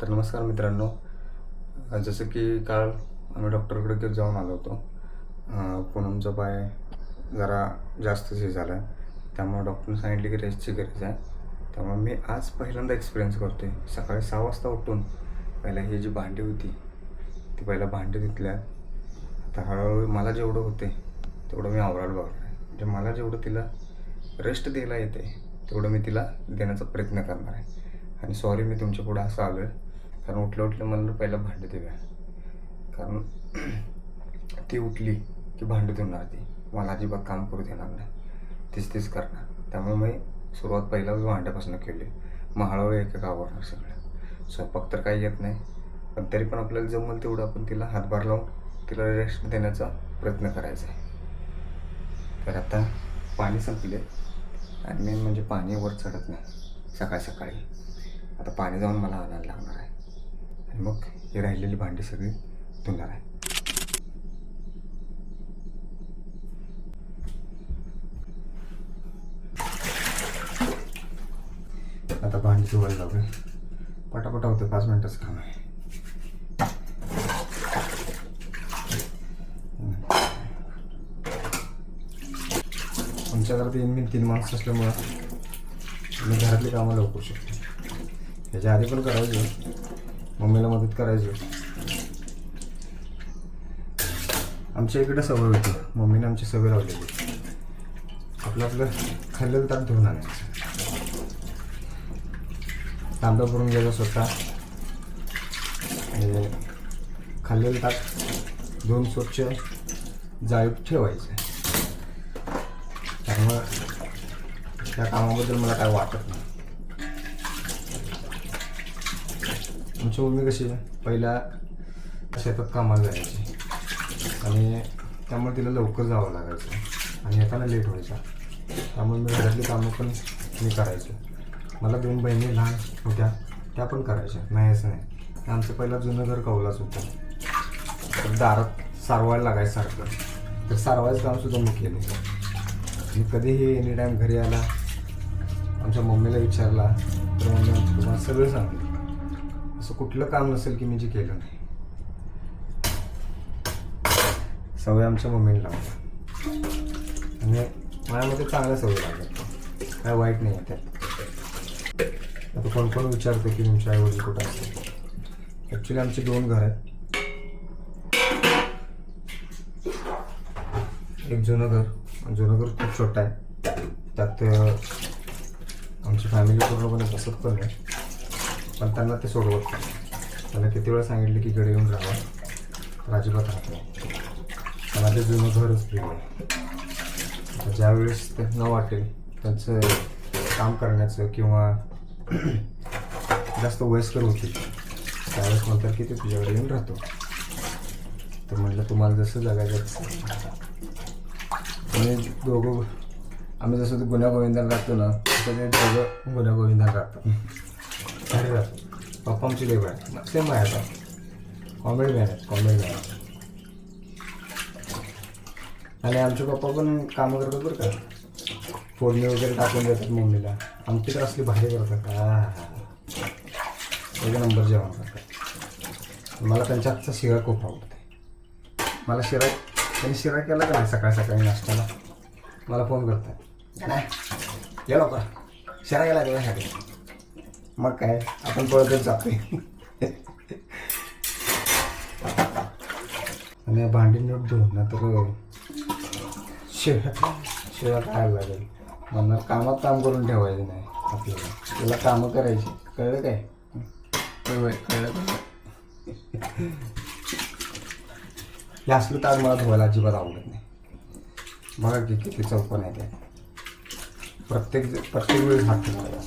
तर नमस्कार मित्रांनो. जसं की काल आम्ही डॉक्टरकडे जाऊन आलो होतो. अ, पूनमचा पाय जरा जास्त हे झाला आहे त्यामुळे डॉक्टरने सांगितले की रेस्टची गरज आहे. त्यामुळे मी आज पहिल्यांदा एक्सपिरियन्स करतो आहे सकाळी सहा वाजता उठून पहिला ही जी भांडी होती ती पहिला भांडी धुतल्या आता हळूहळू मला जेवढं होते तेवढं मी आवरायला बघणार आहे म्हणजे मला जेवढं तिला रेस्ट द्यायला येते तेवढं मी तिला देण्याचा प्रयत्न करणार आहे. आणि सॉरी मी तुमच्यापुढे असं आलो आहे कारण उठल्या उठल्या मला पहिला भांडं देऊया कारण ती उठली की भांडं धुणार ती. मला अजिबात काम करू देणार नाही. तीच तीच करणार. त्यामुळे मी सुरुवात पहिला भांड्यापासून केली. मग हळूहळू एक गावावर आवडणार सगळं. स्वयंपाक तर काही येत नाही. पण तरी पण आपल्याला जमल तेवढं आपण तिला हातभार लावून तिला रेस्ट देण्याचा प्रयत्न करायचा आहे. तर आता पाणी संपले. आणि मेन म्हणजे पाणी वर चढत नाही. सकाळी सकाळी. आता पाणी जाऊन मला आणायला लागणार आहे. आणि मग हे राहिलेली भांडी सगळी धुणार आहे. आता भांडी धुवायला लागेल पटापटा होतं पाच मिनटाचं काम आहे. आमच्या घरात येईन मी तीन माणसं असल्यामुळं मी घरातली कामं लवकर शकतो. ह्याच्या आधी पण करायचं मम्मीला मदत करायची. आमच्या इकडे सवय होती. मम्मीने आमची सवय लावलेली. आपलं आपलं खाल्लेलं ताट धुवून आणायचं. तांब्या भरून घ्यायचा स्वतः. आणि खाल्लेलं ताट धुवून स्वच्छ जाळीत ठेवायचं. त्यामुळं त्या कामाबद्दल मला काय वाटत नाही. आमची मम्मी कशी आहे? पहिला शेतात कामाला जायची. आणि त्यामुळे तिला लवकर जावं लागायचं. आणि येताना लेट व्हायचा. त्यामुळे मी घरातली कामं पण मी करायचो. मला दोन बहिणी लहान होत्या त्या पण करायच्या. नाही असं नाही. आमचं पहिलं जुनं घर कौलाच होतं. तर दारात सारवायला लागायचं सारखं तर सारवायचं कामसुद्धा मी केलं मी कधीही एनी टाईम घरी आला आमच्या मम्मीला विचारला तर मम्मी तुम्हाला सगळं सांगितलं. असं कुठलं काम नसेल की मी जे केलं नाही. सवय आमच्या मम्मीने लावल्या. आणि माझ्यामध्ये चांगल्या सवय लागतात काय वाईट नाही आहे त्यात. आता कोण कोण विचारतं की तुमच्या आईवडील कुठं असतात ॲक्च्युली आमचे दोन घर आहेत. एक जुनं घर. जुनं घर खूप छोटं आहे. त्यात आमची फॅमिली पूर्णपणे बसत पण नाही. पण त्यांना ते सोडवत नाही. त्यांना किती वेळा सांगितलं की इकडे येऊन राहा. तर अजिबात राहत नाही. त्यांना ते जुनं घरच प्रिय ज्यावेळेस त्यांना वाटेल त्यांचं काम करण्याचं किंवा जास्त वयस्कर होतील त्यावेळेस म्हणतात की ते तुझ्याकडे येऊन राहतो. तर म्हटलं तुम्हाला जसं जगायचं तसं. दोघं आम्ही जसं ते गोविंदाला राहतो ना तसं ते दोघं गुन्हा गोविंदाला राहतात. भारी राहतो पप्पा आमची देव आहे सेम आहे आता कॉमेडी मॅन आहेत कॉमेडी मॅन आणि आमचे पप्पा पण कामं करतात बरं का. फोडणी वगैरे टाकून देतात मम्मीला. आमची तर असली भारी करतात हा एक नंबर जेवण करतात. मला त्यांच्या हातचा शिरा खूप आवडते. मला शिरा त्यांनी शिरा केला का नाही सकाळ सकाळी नाश्त्याला? मला फोन करतात. नाही गेलो का शिरा गेला साठी मग काय? आपण पळतच जातोय. आणि भांडी नीट धुवून ना तर शिळा शिळा खायला लागेल. म्हणणार कामात काम करून ठेवायचं नाही आपल्याला. त्याला कामं करायची. कळलं काय? कळलं कळलं. हे असलं तर मला धुवायला अजिबात आवडत नाही. बघा की किती चौकन आहे ते. प्रत्येक प्रत्येक वेळेस हात मला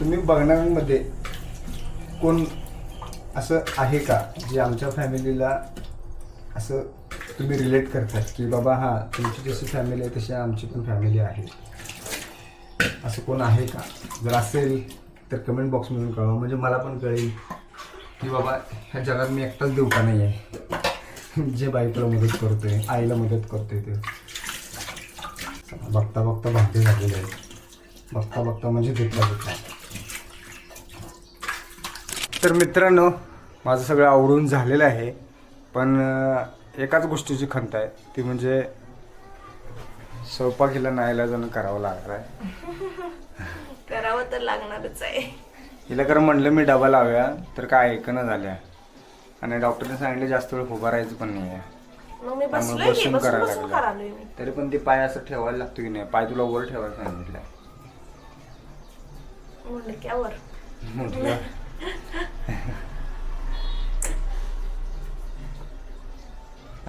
तुम्ही बघणाऱ्यांमध्ये कोण असं आहे का? जे आमच्या फॅमिलीला असं तुम्ही रिलेट करतात की बाबा हां तुमची जशी फॅमिली आहे तशी आमची पण फॅमिली आहे. असं कोण आहे का? जर असेल तर कमेंट बॉक्समधून कळवा. म्हणजे मला पण कळेल की बाबा ह्या जगात मी एकटाच देऊ का नाही आहे जे बाईकला मदत करतोय आईला मदत करतोय ते. बघता बघता भांडे झालेले आहेत. बघता बघता म्हणजे तिथला तिथला तर मित्रांनो माझं सगळं आवडून झालेलं आहे पण एकाच गोष्टीची खंत आहे. ती म्हणजे स्वयंपाकीला नाहीला जण करावं लागणार आहे. करावं तर लागणारच आहे. हिला खरं म्हणलं मी डबा लावूया तर काय ऐकणं झाल्या. आणि डॉक्टरने सांगितलं जास्त वेळ उभा राहायचं पण नाही आहे मग मी त्यामुळे बसलोय की बसून बसून करायला बसून लागलं. करालोय मी. तरी पण ते पाय असं ठेवायला लागतो की नाही? पाय तुला वर ठेवायला सांगितलं मुंडक्यावर म्हटलं.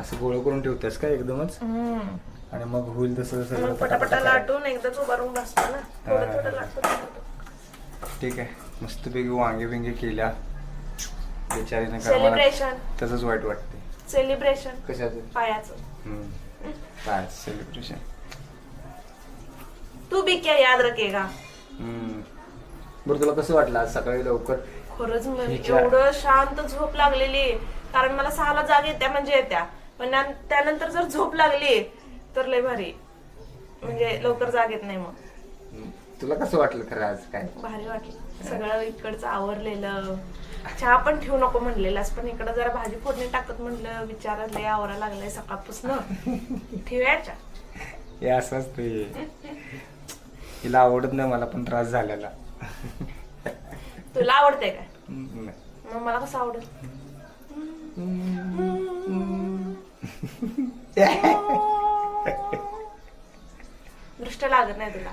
असं गोळ करून ठेवतेस का एकदमच? आणि मग होईल तसं सगळं पटापटा पटापटा करायचं. लाटून एकदाच उभारून बसतो ना. थोडं थोडं लाटतो ठीक आहे. मस्तपैकी वांगे बिंगे केल्या. बिचारीने सेलिब्रेशन तसंच वाईट वाटते सेलिब्रेशन कशाचं? पायाचं. हम्म. काय सेलिब्रेशन तू बी क्या याद रखेगा. बरं तुला कसं वाटलं आज सकाळी लवकर? खरंच एवढं शांत झोप लागलेली. कारण मला सहाला जाग येत्या म्हणजे येत्या. पण त्या- त्यानंतर जर झोप लागली तर लय भारी. म्हणजे लवकर जाग येत नाही मग. हम्म. तुला कसं वाटलं खरं आज काय? भारी वाटलं. सगळं इकडचं आवरलेलं. चहा पण ठेवू नको म्हणलेलास पण इकडं जरा भाजी फोडणी टाकत म्हणलं विचारात लय आवरा लागलाय सकाळपासून. ठेवूया चहा. हे असंच ते. हिला आवडत नाही मला पण त्रास झालेला. तुला आवडते नाही. मग मला कसं आवडेल? दृष्ट लागत नाही तुला.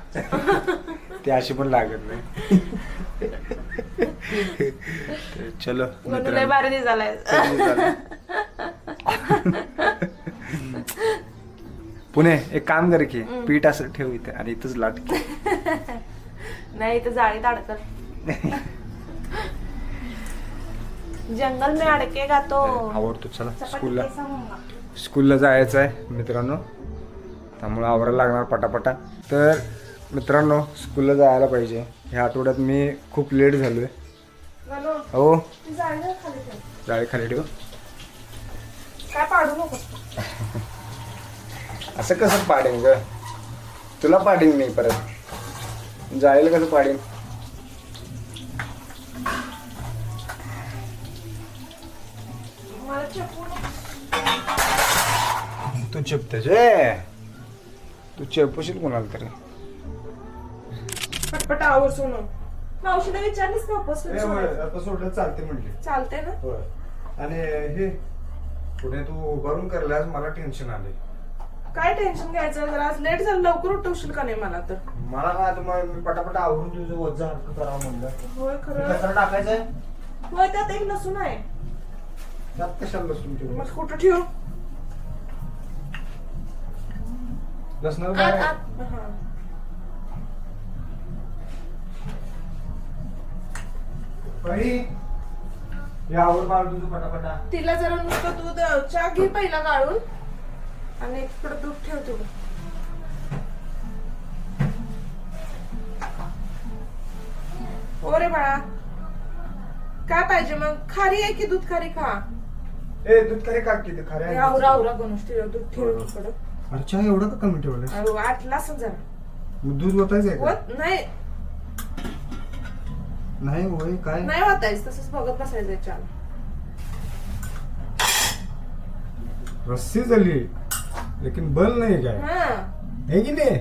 ते अशी पण लागत नाही. तर चलो म्हणून लय भारी दिसायलाय पुणे एक काम कर की पीठ असं ठेव इथे आणि इथंच लाट की. नाही तर जाळीत अडकत जंगल में अडकेगा तो आवडतो चला स्कूलला? स्कूलला जायचं आहे मित्रांनो. त्यामुळं आवरायला लागणार पटापटा. तर मित्रांनो स्कूलला जायला पाहिजे. ह्या आठवड्यात मी खूप लेट झालोय. गणू, हो. जाळी खाली ठेव. असं कसं पाडीन ग? तुला पाडीन नाही परत. जाळीला कसं पाडीन. तू चेपतेस ए? तू चेपशील कोणाला तरी. पटपट आवर सोनू. मावशीला विचारलीस कधी सोडायचा? आता सोडलं चालते म्हणले. चालते ना? होय. आणि हे पुढे तू उभारून करल्यास मला टेन्शन आले काय टेन्शन घ्यायचं? जरा आज लेट झालं लवकर उठवशील का नाही मला तर? मला काय आता मग मी पटापटा आवरून तुझं वजा हलकं करावं म्हणलं. होय खरं. कचरा टाकायचंय. होय त्यात एक लसूण आहे. त्यात कशाला लसूण ठेवू? मग कुठं ठेवू? लसणाला आत, काय आत. हा. बाळ पटापटा. तिला जरा नुसतं दूध चहा घे पहिला गाळून. आणि इकडं दूध ठेव तुला. हो रे बाळा. काय पाहिजे मग? खारी आहे की दूध खारी खा? ए दूध खाली काढ किती खरे हे आवरा आवरा ठेव दूध ठेव तिकडं. अच्छा एवढं का कमी ठेवलं अरे वाटला असं जरा. दूध ओतायचं आहे का? होत नाही. नाही होय काय? नाही होतायच तसंच बघत बसायचं चहा रस्सी झाली लेकिन बल नाही काय? हा. है की नाही?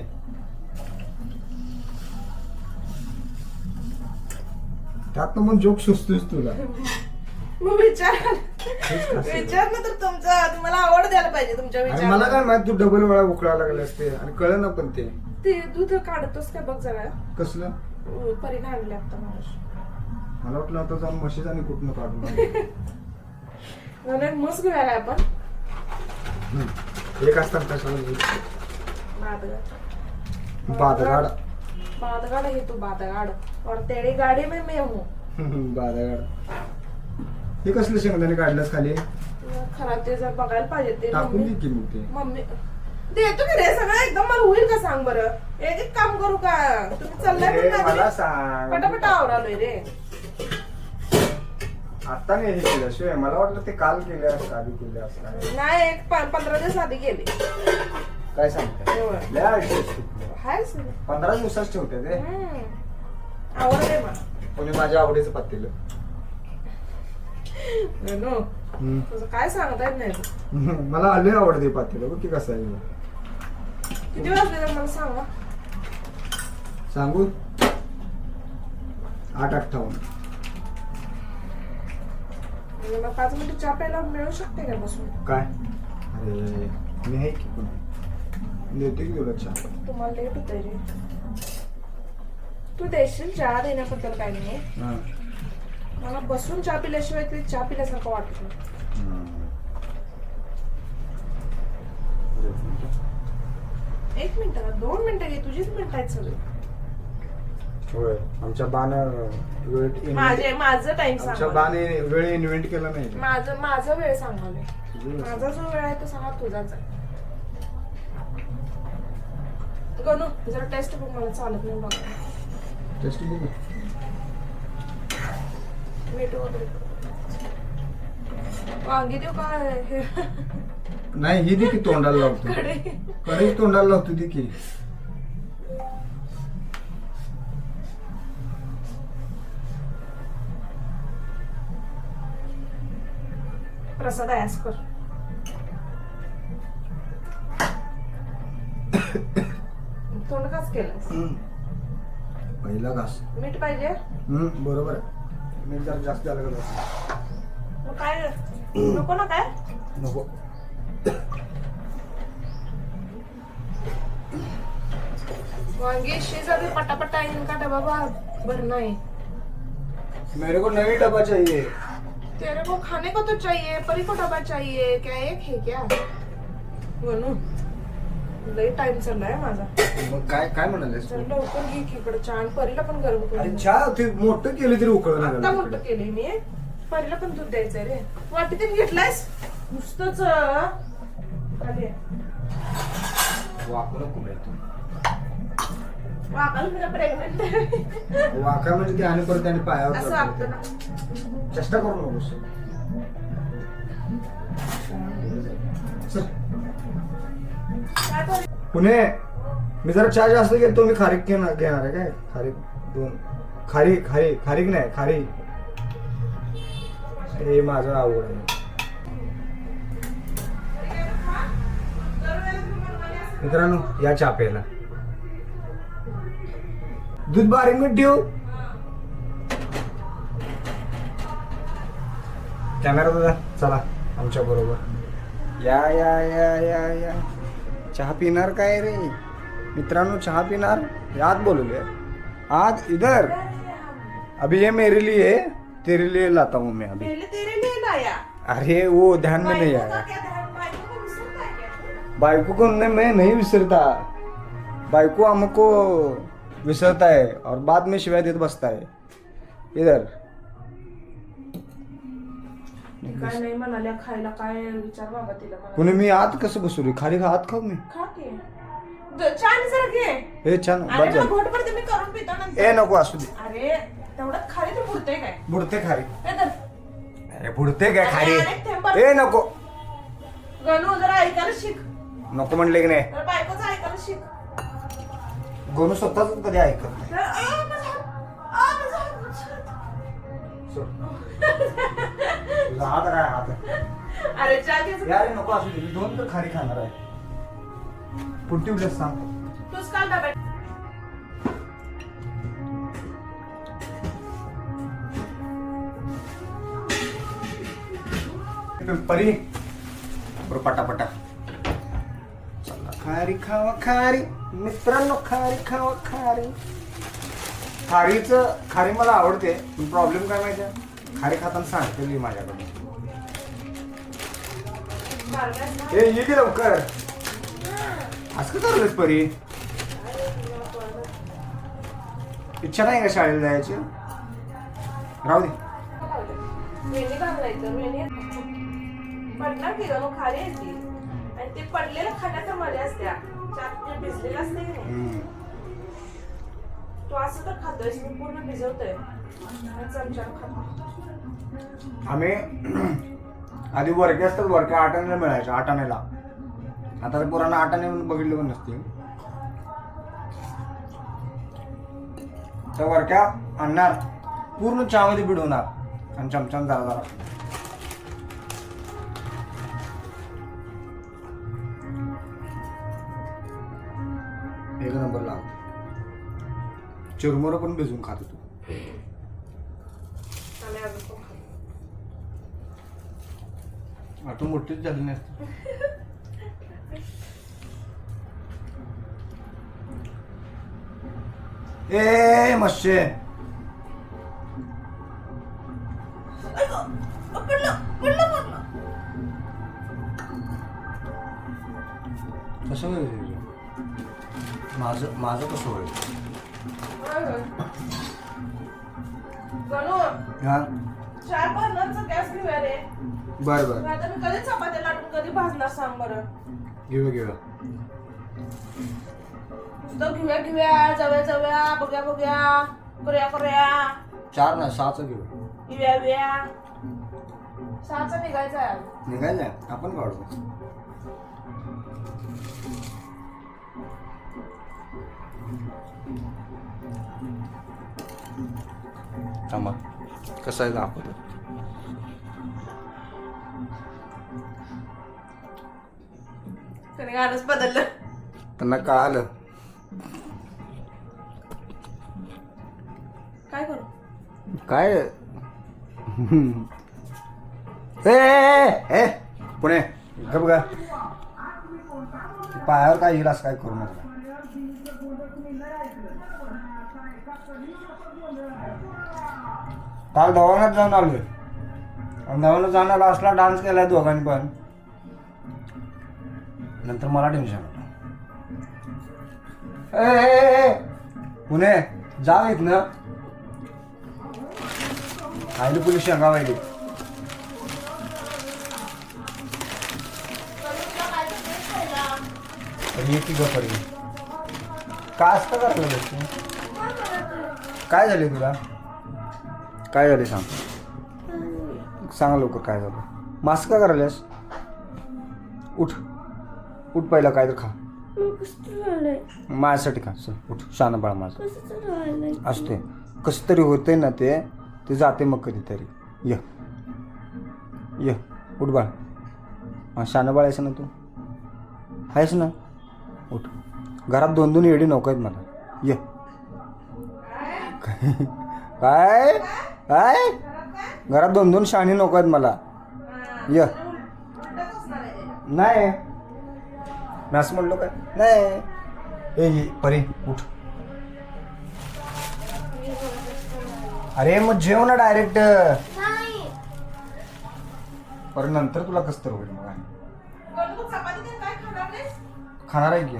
त्यात मग जोक सुचतोस तुला. मग विचार. तेच कसं आहे. विचार ना तर तुमचा तुम्हाला आवड द्यायला पाहिजे तुमच्या आणि मला विचार काय माहीत तू डबल वेळा उकळा लागले असते आणि कळ ना पण ते. ते दूध काढतोस का बघ जरा. कसलं? परी आणले आता माणूस मला वाटलं आता जाऊन म्हशीच आणि कुठनं काढून मस्त घेऊया आपण. एक असतात कशाला बादगाड. बादगाड. बादगाड है तू बादगाड. और तेरी गाडी में मैं हूँ. बादगाड. हे कसलं शेंगदाणे काढलंस खाली? खराब ते जर बघायला पाहिजे ते टाकून मम्मी दे की मग ते. मम्मी देतो की रे सगळं एकदम मला होईल का सांग बरं? एक एक काम करू का? तुम्ही चाललाय पण पटापट आवरालोय रे. आता नाही हे केल्याशिवाय मला वाटलं ते काल केलं असं आधी केलं असं नाही एक प- पंधरा दिवस आधी गेले काय सांगताय? होय. लय. हाय. पंधरा दिवसात ठेवते ते. आवडले मला. कोणी माझ्या आवडीचं पातेलं गणू, तुझं काय सांगता येत नाही. मला लय आवडते पातेलं बघ की कसं आहे किती वाजले मला सांगा. सांगू? आठ अठ्ठावन्न. मला पाच मिनिटं चहा प्यायला मिळू शकते का बसून? काय? अरे मी आहे की पण देते की तुला चहा? तुम्हाला लेट होत रे. तू देशील चहा? देण्याबद्दल काही नाही. हा. मला बसून चहा पिल्याशिवाय ते चहा पिल्यासारखं वाटत नाही. एक मिनिट दोन मिनिटं घे. तुझीच मिनिट आहेत सगळी. होय. आमच्या बाण वेळ माझे माझं टाइम आमच्या सांग बाने वेळ इन्व्हेंट केला नाही. माझं माझा वेळ सांगाले माझा जो वेळ आहे तो सांगा तुझाच आहे. गणू जरा टेस्ट बघ मला चालत नाही बघा. टेस्ट बघू. मीठ वगैरे. वांगी देऊ का हे? नाही ही दे की तोंडाला लावतो. कडे कढई तोंडाला लावतो दे प्रसाद आयास कर तोंड काच हम्म. पहिला घास मीठ पाहिजे? हम्म, बरोबर आहे. मी जरा जास्त झालं का? मग काय नको ना काय? नको. वांगी शिजा दे पटापटा इनका डबा बा- भरना है मेरे को नवी डब्बा चाहिए. तेरे को खाने को तो चाहिए परी को डबा चाहिए क्या एक है क्या? बनू लई टाइम चाललाय माझा. मग काय काय म्हणालेस? लवकर घे की इकडे आणि परीला पण गरम अरे करून चहा ते मोठं केलं तरी उकळ आता मोठं केलंय मी. परीला पण दूध द्यायचंय रे. वाटीतून घेतलायस? नुसतंच अं, खाली आहे. वाकलं खूप आहे तू. वाकाल वाका म्हणजे ते आणि परत त्याने पायावर असं ना चेष्टा करू नकोस पुणे मी जरा चहा जास्त घेतो मी खारीक घेणार घेणार आहे काय? खारीक दोन. खारी खारी खारीक नाही खारी हे माझं आवड आहे. मित्रांनो या चहा प्यायला. दूध बारीक मीठ ठेवू कॅमेरा दादा चला आमच्या बरोबर. या या या या या. चहा पिणार काय रे? मित्रांनो चहा पिणार? याद बोलूया. आज इधर. अभी ये मेरे लिए तेरे लिए लाता हूँ मैं अभी. पहले तेरे लिए लाया। अरे वो ध्यान में नहीं आया? बायको को मैं नहीं विसरता। बायको हमको विसरता है और बाद में शिवाय देत बसता है। इधर। काय नाही म्हणाल्या खायला काय विचार बाबा तिला मला. पुणे मी आत कसं बसू रे खाली हात खाऊ मी? खा की. द- घे. हे छान. अरे बस मला झालं. घोट पडते मी करून पितो ए नको असू दे. अरे तेवढं खाली तर पुरतंय काय? बुडते खारी हे धर. अरे बुडते काय खारी. ए नको. गणू जरा ऐकायला शिक. नको म्हणले की नाही. बायकोचं ऐकायला शिक. गोनू स्वतःच कधी ऐकत नाही. तुझा हात काय हात आहे? अरे यार नको असू दे मी दोन तर खारी खाणार आहे. पुट्टी उलट सांग. तूच काल डब्यात परी बरं पटापटा. खारी खावा खारी. मित्रांनो खारी खावा खारी. खारीचं खारी मला आवडते पण प्रॉब्लेम काय माहिती आहे? खारी खाताना सांगते माझ्याकडे बारक्यात ए ये की लवकर. असं का चाललंच परी? इच्छा नाही का शाळेला जायची? राहू दे. वेणी ते मध्ये असत्या त्यात ते भिजलेलं असते की नाही? हम्म. तू असं तर खातोयस मी पूर्ण भिजवतोय. आणि चमच्यानं खातो आम्ही आधी वरके असतात वरके आठ आण्याला मिळायचे आठ आण्याला आता ते पोरांना बघितलं पण नसते. तर वरक्या आणणार. पूर्ण चहामध्ये बिडवणार. आणि चमचान जरा जरा. एक नंबर लाव. चिरमुरं पण भिजवून खात तू. आता मोठीच झाली नसते. ए मच्छे. माझं कसं होईल? हा? चार बर्नरचा गॅस घेऊया रे. बर बर. आता मी कधी चपात्या लाटून कधी भाजणार सांग बरं. घेऊया घेऊया. नुसतं घेऊया घेऊया जाऊया जाऊया बघूया बघूया करूया करूया. चार ना सहाचं घेऊया येऊया येऊया. सहाचा निघायचा. निघायचंय आपण काढू. थांबा. कसं आहे दाखवतो त्याने गाणंच बदललं. त्यांना कळालं. काय करू? काय? ए, ए, ए, पुणे गप गा पायावर काय येईल असं काय करू नका. काल दवाखान्यात जाऊन आलोय. आणि जाऊन जाणार असला डान्स केलाय दोघांनी पण. नंतर मला टेन्शन ए, पुणे जा ना आईली पोलीस शेंगा वाहिली अरे ये की करतो काय तुला काय झाले तुला? काय झाले सांग. सांग लवकर काय झालं. मास्क का करायलास उठ. उठ पहिला काय तर खा. माझ्यासाठी खा. चल उठ. शान बाळ माझं. असते कसं तरी होते ना ते. ते जाते मग कधीतरी. य. य. उठ बाळ. हा शानं बाळ आहेस ना तू? आहेस ना? उठ. घरात दोन दोन येडी नको आहेत मला. ये. काय? काय? घरात दोन दोन शाणी नको आहेत मला. य. नाही. मी असं म्हणलो काय? नाही. ए ये, परी उठ. अरे मग जेव ना डायरेक्ट पर नंतर तुला कसं तर होईल मग खाणार खाणार आहे की?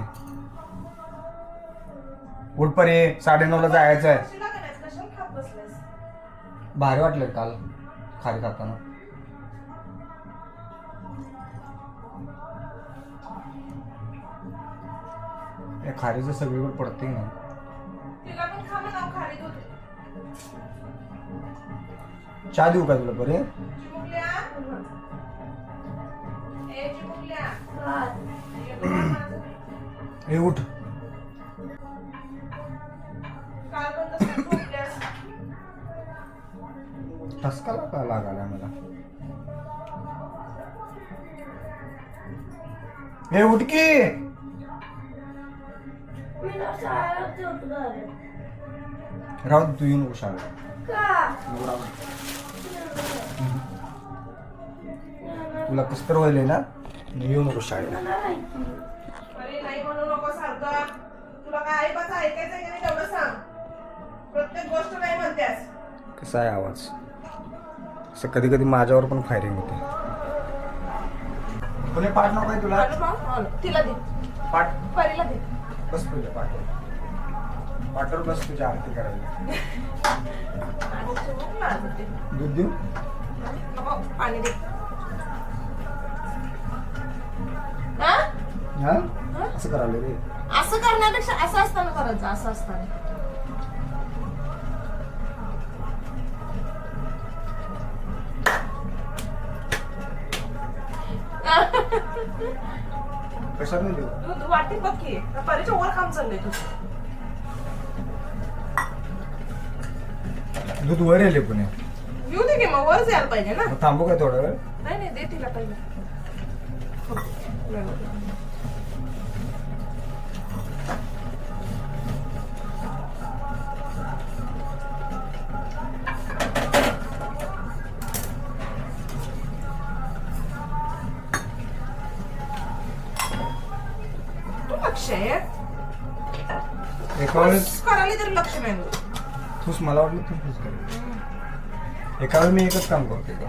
उठ परे. साडे नऊला जायचं आहे भारी वाटलं काल खारी खाताना. खारीचं सगळीकडे पडते ना. चहा देऊ का तुला बरे. हे उठ. ठसका का लागायला मला? हे उठ की राहू तू येऊन नको शाळेत. तुला कस तर व्हायलंय ना येऊ नको म्हणतेस. कसा आहे आवाज? असं कधी कधी माझ्यावर पण फायरिंग होते. कोणी पाठ नको आहे तुला? हो, दे. पाठ? परीला दे. बस तुझ्या पाठवर. पाठवर बस तुझ्या आरती करायला. दूध देऊ? पाणी दे. हा? हा? असं करायला रे. असं करण्यापेक्षा असं असताना करायचं असं असताना. कशाला देऊ? दूध वाटी बघ की परीच्या वर काम चाललंय तुझं. दूध वर येले पुणे. येऊ दे की मग वरच यायला पाहिजे ना. मग थांबू काय थोडा वेळ? नाही नाही दे तिला पहिले. तू एका वेळेस बस करायला तरी लक्ष नाही तुझं. तूच मला वाटलं तू तूच कर एका वेळेस मी एकच काम करते का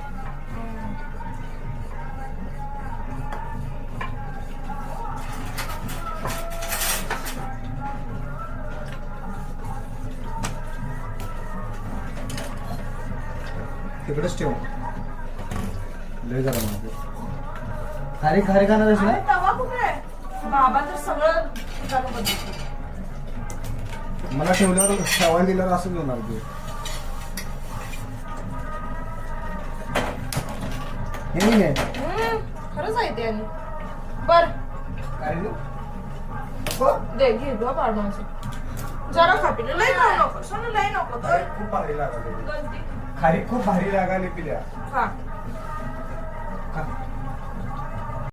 तिकडेच ठेव लय झालं माझं खारी खारी खाणार आहेस ना अरे तवा कुठे आहे? बाबा तर सगळं बदलतो. मला ठेवल्यावर शेवाय दिल्यावर असंच होणार ते हे नाही आहे. हम्म, खरंच आहे ते आणि बर काय रे? हो. दे घे गं पाडण्याचं जरा खा पिलं लय खाऊ नको सोनं लय नको खारी तर खूप भारी गलती खारी खूप भारी लागायला पिल्या.